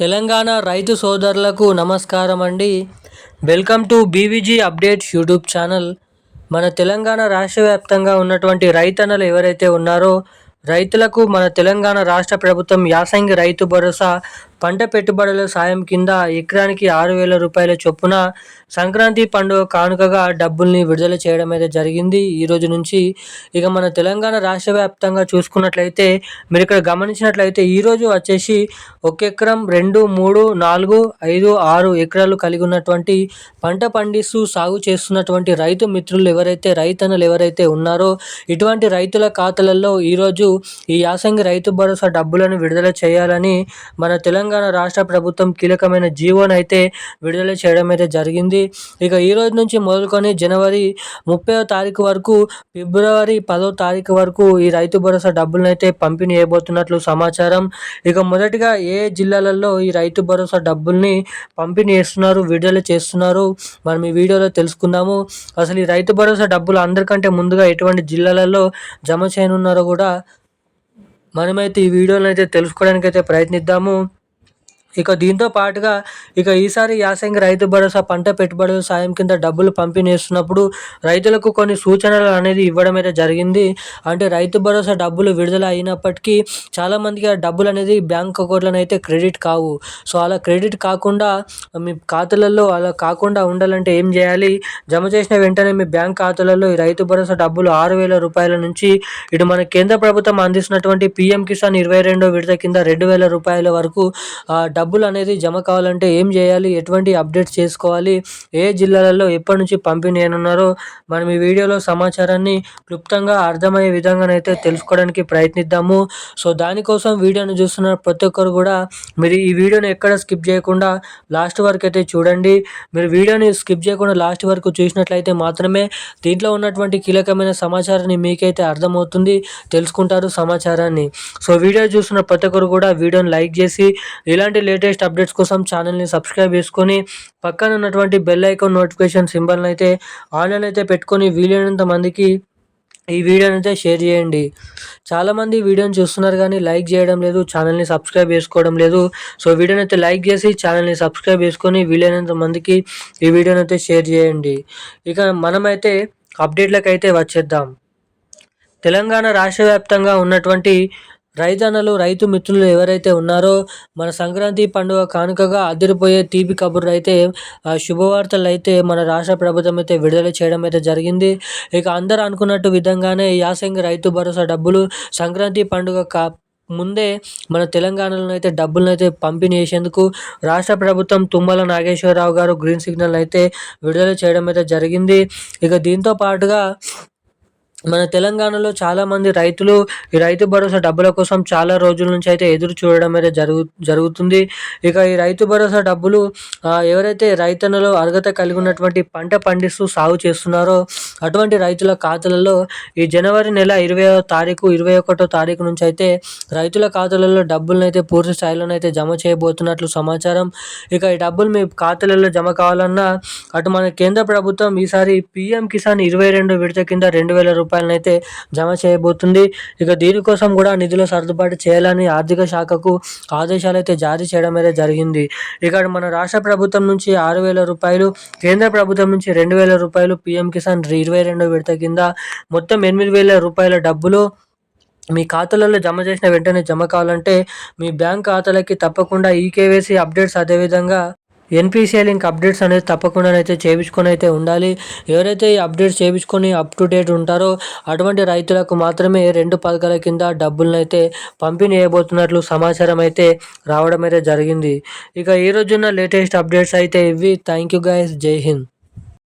తెలంగాణ రైతు సోదరులకు నమస్కారం అండి welcome to BVG updates YouTube channel. మన తెలంగాణ రాష్ట్ర వ్యాప్తంగా ఉన్నటువంటి రైతన్నలు ఎవరైతే ఉన్నారో రైతులకు మన తెలంగాణ రాష్ట్ర ప్రభుత్వం యాసంగి రైతు భరోసా పంట పెట్టుబడుల సాయం కింద ఎకరానికి ఆరు వేల రూపాయల చొప్పున సంక్రాంతి పండుగ కానుకగా డబ్బుల్ని విడుదల చేయడం అయితే జరిగింది. ఈ రోజు నుంచి ఇక మన తెలంగాణ రాష్ట్ర వ్యాప్తంగా చూసుకున్నట్లయితే మీరు ఇక్కడ గమనించినట్లయితే ఈరోజు వచ్చేసి ఒక ఎకరం రెండు మూడు నాలుగు ఐదు ఆరు ఎకరాలు కలిగి ఉన్నటువంటి పంట పండిస్తూ సాగు చేస్తున్నటువంటి రైతు మిత్రులు ఎవరైతే రైతన్నలు ఎవరైతే ఉన్నారో ఇటువంటి రైతుల ఖాతాలలో ఈరోజు ఈ యాసంగి రైతు భరోసా డబ్బులను విడుదల చేయాలని మన తెలంగాణ తెలంగాణ రాష్ట్ర ప్రభుత్వం కీలకమైన జీవోను అయితే విడుదల చేయడం అయితే జరిగింది. ఇక ఈ రోజు నుంచి మొదలుకొని జనవరి ముప్పై తారీఖు వరకు ఫిబ్రవరి పదో తారీఖు వరకు ఈ రైతు భరోసా డబ్బులను అయితే పంపిణీ చేయబోతున్నట్లు సమాచారం. ఇక మొదటిగా ఏ జిల్లాలలో ఈ రైతు భరోసా డబ్బుల్ని పంపిణీ చేస్తున్నారు విడుదల చేస్తున్నారు? మనం ఈ వీడియోలో తెలుసుకుందాము. అసలు ఈ రైతు భరోసా డబ్బులు అందరికంటే ముందుగా ఎటువంటి జిల్లాలలో జమ చేయనున్నారో కూడా మనమైతే ఈ వీడియోని అయితే తెలుసుకోవడానికి అయితే ప్రయత్నిద్దాము. ఇక దీంతో పాటుగా ఇక ఈసారి యాసంగి రైతు భరోసా పంట పెట్టుబడుల సాయం కింద డబ్బులు పంపిణీ చేస్తున్నప్పుడు రైతులకు కొన్ని సూచనలు అనేది ఇవ్వడం అయితే జరిగింది. అంటే రైతు భరోసా డబ్బులు విడుదల అయినప్పటికీ చాలామందికి ఆ డబ్బులు అనేది బ్యాంక్ అకౌంట్లను అయితే క్రెడిట్ కావు. సో అలా క్రెడిట్ కాకుండా మీ ఖాతాలలో అలా కాకుండా ఉండాలంటే ఏం చేయాలి? జమ చేసిన వెంటనే మీ బ్యాంక్ ఖాతాలలో ఈ రైతు భరోసా డబ్బులు ఆరు వేల రూపాయల నుంచి ఇటు మన కేంద్ర ప్రభుత్వం అందిస్తున్నటువంటి పిఎం కిసాన్ ఇరవై రెండో విడత కింద రెండు వేల రూపాయల వరకు డబ్బులు అనేది జమ కావాలంటే ఏం చేయాలి? ఎటువంటి అప్డేట్స్ చేసుకోవాలి? ఏ జిల్లాలలో ఎప్పటి నుంచి పంపిణీ ఉన్నారో మనం ఈ వీడియోలో సమాచారాన్ని క్లుప్తంగా అర్థమయ్యే విధంగానైతే తెలుసుకోవడానికి ప్రయత్నిద్దాము. సో దానికోసం వీడియోని చూస్తున్న ప్రతి ఒక్కరు కూడా మీరు ఈ వీడియోని ఎక్కడ స్కిప్ చేయకుండా లాస్ట్ వరకు అయితే చూడండి. మీరు వీడియోని స్కిప్ చేయకుండా లాస్ట్ వరకు చూసినట్లయితే మాత్రమే దీంట్లో ఉన్నటువంటి కీలకమైన సమాచారాన్ని మీకైతే అర్థమవుతుంది తెలుసుకుంటారు సమాచారాన్ని. సో వీడియో చూస్తున్న ప్రతి ఒక్కరు కూడా వీడియోని లైక్ చేసి ఇలాంటి లేటెస్ట్ అప్డేట్స్ కోసం ఛానల్ని సబ్స్క్రైబ్ చేసుకొని పక్కన ఉన్నటువంటి బెల్ ఐకాన్ నోటిఫికేషన్ సింబల్ని అయితే ఆన్లైన్ అయితే పెట్టుకొని వీలైనంత మందికి ఈ వీడియోని అయితే షేర్ చేయండి. చాలామంది వీడియోని చూస్తున్నారు కానీ లైక్ చేయడం లేదు ఛానల్ని సబ్స్క్రైబ్ చేసుకోవడం లేదు. సో వీడియోని అయితే లైక్ చేసి ఛానల్ని సబ్స్క్రైబ్ చేసుకొని వీలైనంత మందికి ఈ వీడియోని అయితే షేర్ చేయండి. ఇక మనమైతే అప్డేట్లకు అయితే వచ్చేద్దాం. తెలంగాణ రాష్ట్ర వ్యాప్తంగా ఉన్నటువంటి రైతన్నలు రైతు మిత్రులు ఎవరైతే ఉన్నారో మన సంక్రాంతి పండుగ కానుకగా అదిరిపోయే తీపి కబుర్లు అయితే శుభవార్తలు అయితే మన రాష్ట్ర ప్రభుత్వం అయితే విడుదల చేయడం అయితే జరిగింది. ఇక అందరూ అనుకున్నట్టు విధంగానే యాసంగి రైతు భరోసా డబ్బులు సంక్రాంతి పండుగ కా ముందే మన తెలంగాణలో అయితే డబ్బులను అయితే పంపిణీ చేసేందుకు రాష్ట్ర ప్రభుత్వం తుమ్మల నాగేశ్వరరావు గారు గ్రీన్ సిగ్నల్ అయితే విడుదల చేయడం అయితే జరిగింది. ఇక దీంతో పాటుగా మన తెలంగాణలో చాలామంది రైతులు ఈ రైతు భరోసా డబ్బుల కోసం చాలా రోజుల నుంచి అయితే ఎదురు చూడడం అయితే జరుగు జరుగుతుంది. ఇక ఈ రైతు భరోసా డబ్బులు ఎవరైతే రైతన్నలో అర్హత కలిగి ఉన్నటువంటి పంట పండిస్తూ సాగు చేస్తున్నారో అటువంటి రైతుల ఖాతాలలో ఈ జనవరి నెల ఇరవై తారీఖు ఇరవై ఒకటో తారీఖు నుంచి అయితే రైతుల ఖాతాలలో డబ్బులను అయితే పూర్తి స్థాయిలోనైతే అయితే జమ చేయబోతున్నట్లు సమాచారం. ఇక ఈ డబ్బులు మీ ఖాతాలలో జమ కావాలన్నా అటు మన కేంద్ర ప్రభుత్వం ఈసారి పిఎం కిసాన్ ఇరవై రెండు విడత కింద రెండు వేల రూపాయలు రూపాయలను అయితే జమ చేయబోతుంది. ఇక దీనికోసం కూడా నిధుల సర్దుబాటు చేయాలని ఆర్థిక శాఖకు ఆదేశాలు అయితే జారీ చేయడం అయితే జరిగింది. ఇక్కడ మన రాష్ట్ర ప్రభుత్వం నుంచి ఆరు వేల రూపాయలు కేంద్ర ప్రభుత్వం నుంచి రెండు వేల రూపాయలు పిఎం కిసాన్ ఇరవై రెండో విడత కింద మొత్తం ఎనిమిది వేల రూపాయల డబ్బులు మీ ఖాతాలలో జమ చేసిన వెంటనే జమ కావాలంటే మీ బ్యాంక్ ఖాతాలకి తప్పకుండా ఈకేవైసీ అప్డేట్స్ అదేవిధంగా ఎన్పిసిఐ లింక్ అప్డేట్స్ అనేది తప్పకుండా అయితే చేయించుకొని అయితే ఉండాలి. ఎవరైతే ఈ అప్డేట్స్ చేయించుకొని అప్ టు డేట్ ఉంటారో అటువంటి రైతులకు మాత్రమే రెండు పథకాల కింద డబ్బులను అయితే పంపిణీ చేయబోతున్నట్లు సమాచారం అయితే రావడం అయితే జరిగింది. ఇక ఈ రోజున్న లేటెస్ట్ అప్డేట్స్ అయితే ఇవి. థ్యాంక్ యూ గైస్ జై హింద్.